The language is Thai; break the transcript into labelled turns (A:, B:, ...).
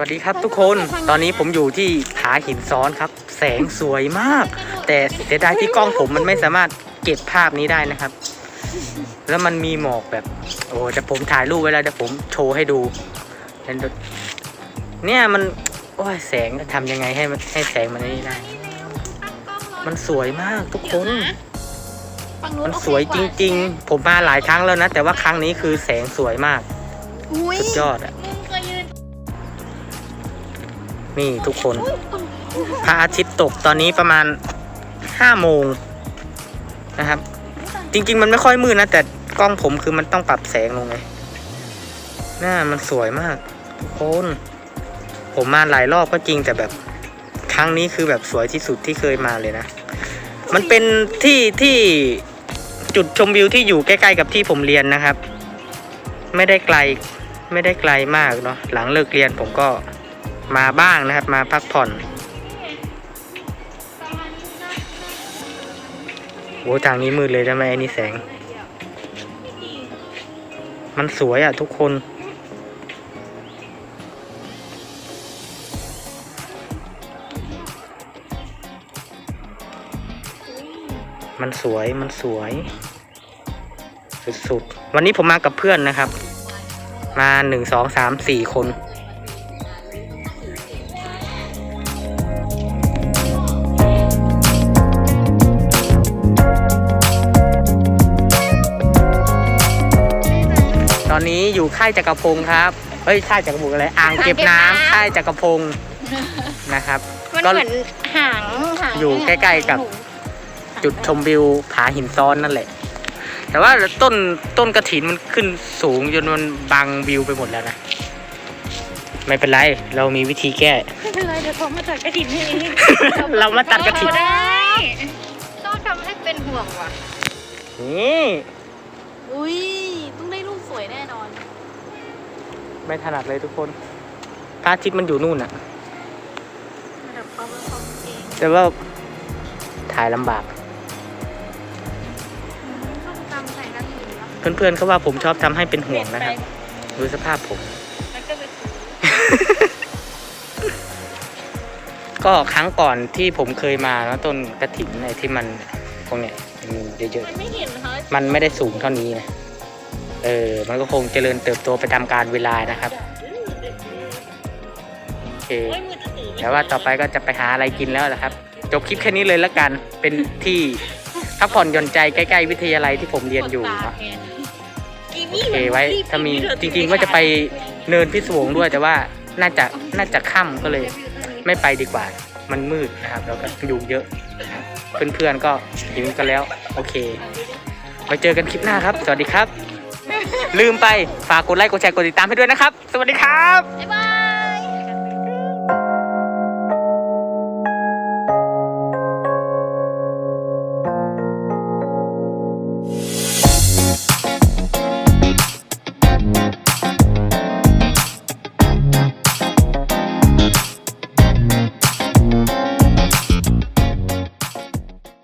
A: วัสดีครับทุกคน ตอนนี้ผมอยู่ที่ผาหินซ้อนครับ แสงสวยมาก แต่เสียดายที่กล้องผมมันไม่สามารถเก็บภาพนี้ได้นะครับ แล้วมันมีหมอกแบบ โอ้แต่ผมถ่ายรูปไว้แล้วเดี๋ยวผมโชว์ให้ดูเห็นดูเนี่ยมัน โอ้ยแสงทำยังไงให้มันให้แสงมันนี่ได้ มันสวยมากทุกคน
B: ฝั่งนู้น
A: มันสวยจริง ๆ ผมมาหลายครั้งแล้วนะ แต่ว่าครั้งนี้คือแสงสวยมาก
B: ๆอุ้ย
A: สุดยอดอะ
B: มึงเคยยืน
A: นี่ทุกคน พระอาทิตย์ตกตอนนี้ประมาณห้าโมงนะครับ จริง ๆ มันไม่ค่อยมืดนะแต่กล้องผมคือมันต้องปรับแสงลงไงหน้ามันสวยมากทุกคนผมมาหลายรอบก็จริงแต่แบบครั้งนี้คือแบบสวยที่สุดที่เคยมาเลยนะ มันเป็นที่ที่จุดชมวิวที่อยู่ใกล้ๆกับที่ผมเรียนนะครับ ไม่ได้ไกลไม่ได้ไกลมากเนาะหลังเลิกเรียนผมก็ มาบ้างนะครับ มาพักผ่อนโอ้ทางนี้มืดเลยทำไมไอ้นี่แสง มันสวยอะทุกคน มันสวยมันสวย สุดๆ วันนี้ผมมากับเพื่อนนะครับ มาหนึ่งสองสามสี่คน ค่ายจักรพงศ์ครับเฮ้ยค่ายจักรพงศ์อะไรอ่างเก็บน้ำค่ายจักรพงศ์นะครับ
B: มัน
A: ก็
B: เหมือนหางหาง
A: อยู่ใกล้ๆกับ
B: หนู
A: จุดชมวิวผาหินซ้อนนั่นแหละ แต่ว่าต้นต้นกระถินมันขึ้นสูงจนมันบังวิวไปหมดแล้วนะ ไม่เป็นไร เรามีวิธีแก้
B: ไม่เป็นไรเดี๋ยวเขามาตัดกระถิ่นให้เอง
A: เรามาตัดกระถิ่น
B: เออได้ต้องทำให้เป็นห่วงว่ะ
A: นี่
B: อุ้ยต้องได้รูปสวยแน่นอน
A: ไม่ถนัดเลยทุกคนพระอาทิตย์มันอยู่นู่นอะ
B: ระดับความเป็นของเอง
A: แต่ว่าถ่ายลำบาก
B: ต้องจำใส่กระถิ่นแล้ว
A: เพื่อนๆเขาว่าผมชอบทำให้เป็นห่วงนะครับดูสภาพผม
B: แล้วก็ไปซื้อ
A: ก็ครั้งก่อนที่ผมเคยมาแล้วต้นกระถินในที่มันพวกเนี้ยมีเยอะ
B: มันไม่เห็นเขา
A: ๆ มันไม่ได้สูงเท่านี้นะ เออ มันก็คงเจริญเติบโตไปตามกาลเวลานะครับโอเค
B: โอ้ยมือจะถือ
A: แต่ว่าต่อไปก็จะไปหาอะไรกินแล้วละครับ จบคลิปแค่นี้เลยละกัน เป็นที่พักผ่อนหย่อนใจใกล้ๆวิทยาลัยที่ผมเรียนอยู่เนอะโอเคไว้ ถ้ามีจริงๆว่าจะไปเนินพิศวงด้วยแต่ว่าน่าจะน่าจะค่ำก็เลย ไม่ไปดีกว่า มันมืดนะครับ แล้วก็ยุงเยอะนะครับเพื่อนๆก็หิวกันแล้ว โอเคไว้เจอกันคลิปหน้าครับ สวัสดีครับ ลืมไปฝากกดไลค์กดแชร์กดติดตามให้ด้วยนะครับ สวัสดีครับ
B: บ๊ายบาย